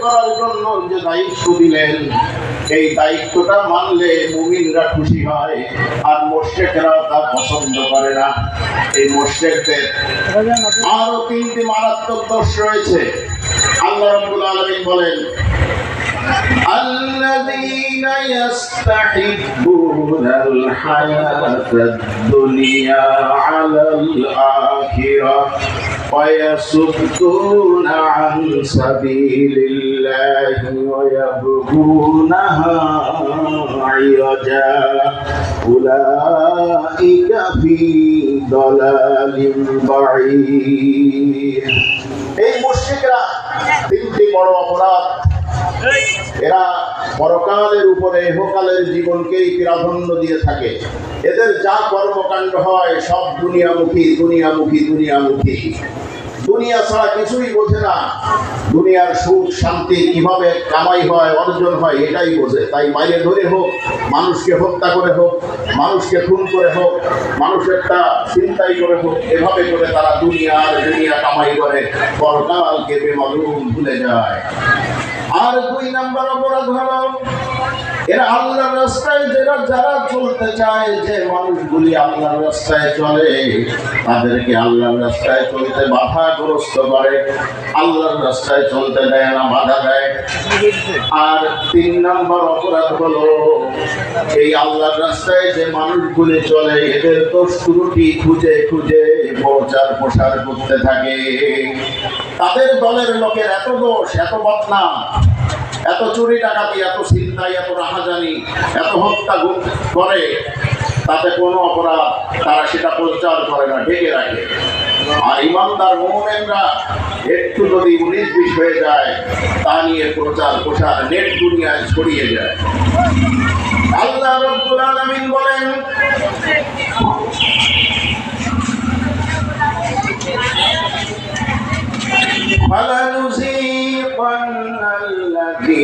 করার জন্য যে দায়িত্ব দিলেন এই দায়িত্বটা মানলে মুমিনরা খুশি হয়, আর তা পছন্দ করে না। এই মোশেকদের আরও তিনটি মারাত্মক দোষ রয়েছে। আল্লাহ রব্বুল বলেন আল্লাহ يستحبون الحياة الدنيا على الآخرة ويصدون عن سبيل الله ويبغونها عوجا أولئك في ضلال بعيد এই মুশরিকরা তিনটি বড় অপরাধ এরা পরকালের উপরে ইহকালের জীবনকেই প্রাধান্য দিয়ে থাকে। এদের যা কর্মকাণ্ড হয়, সব দুনিয়ামুখী দুনিয়ামুখী দুনিয়ামুখী। দুনিয়া ছাড়া কিছুই বোঝে না। দুনিয়ার সুখ, শান্তি কীভাবে কামাই হয়, অর্জন হয়, এটাই বোঝে। তাই বাইরে ধরে হোক, মানুষকে হত্যা করে হোক, মানুষকে খুন করে হোক মানুষেরটা চিন্তাই করে হোক, এভাবে করে তারা দুনিয়ার দুনিয়া কামাই করে। পরকালকে বেমালুম ভুলে যায়। আর দুই নাম্বার অপরাধ হলো এরা আল্লাহর রাস্তায় যারা যারা চলতে চায়, যে মানুষগুলি আল্লাহর রাস্তায় চলে, তাদেরকে আল্লাহর রাস্তায় চলতে বাধাগ্রস্ত করে। আল্লাহর রাস্তায় চলতে দেয় না, বাধা দেয়। আর তিন নম্বর অপরাধ হলো, এই আল্লাহর রাস্তায় যে মানুষগুলি চলে, এদের দোষ ত্রুটি খুঁজে খুঁজে প্রচার প্রসার করতে থাকে। তাদের দলের লোকের এত দোষ, এত বদনাম। এত চুরি ডাকাতি, এত চিন্তাই এত রাহাজানি, এত হত্যা করে, তাতে কোনো অপরাধ তারা সেটা প্রচার করে না, ঢেকে রাখে। আর ইমানদার মোমেনরা একটু যদি উনিশ বিশ হয়ে যায়, তা নিয়ে প্রচার, প্রসার, নেট দুনিয়ায় ছড়িয়ে যায়। আল্লাহ রব্বুল আলামিন বলেন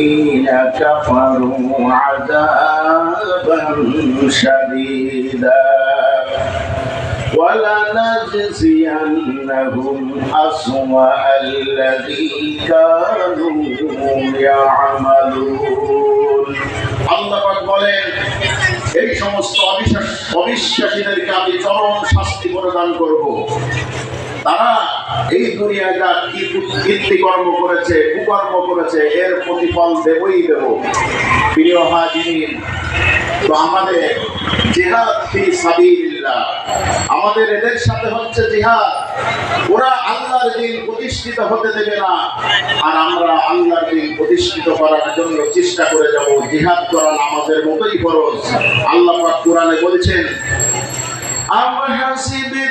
الذين كفروا عذابا شديدا ولنجزينهم أسوأ الذي كانوا يعملون আল্লাহ পাক বলেন এই সমস্ত অবিশ্বাস অবিশ্বাসীদেরকে আমি চরম শাস্তি প্রদান করব তারা এই দুনিয়ায় যা কি কীর্তিকর্ম করেছে, কুকর্ম করেছে, এর প্রতিফল দেবই দেব। প্রিয় হাজির তো আমাদের জিহাদ আমাদের এদের সাথে হচ্ছে জিহাদ। ওরা আল্লাহর দিন প্রতিষ্ঠিত হতে দেবে না। আর আমরা আল্লাহর দিন প্রতিষ্ঠিত করার জন্য চেষ্টা করে যাব। জিহাদ করা নামাজের মতোই ফরজ। আল্লাহ কোরআনে বলেছেন আম হাসিবিতুম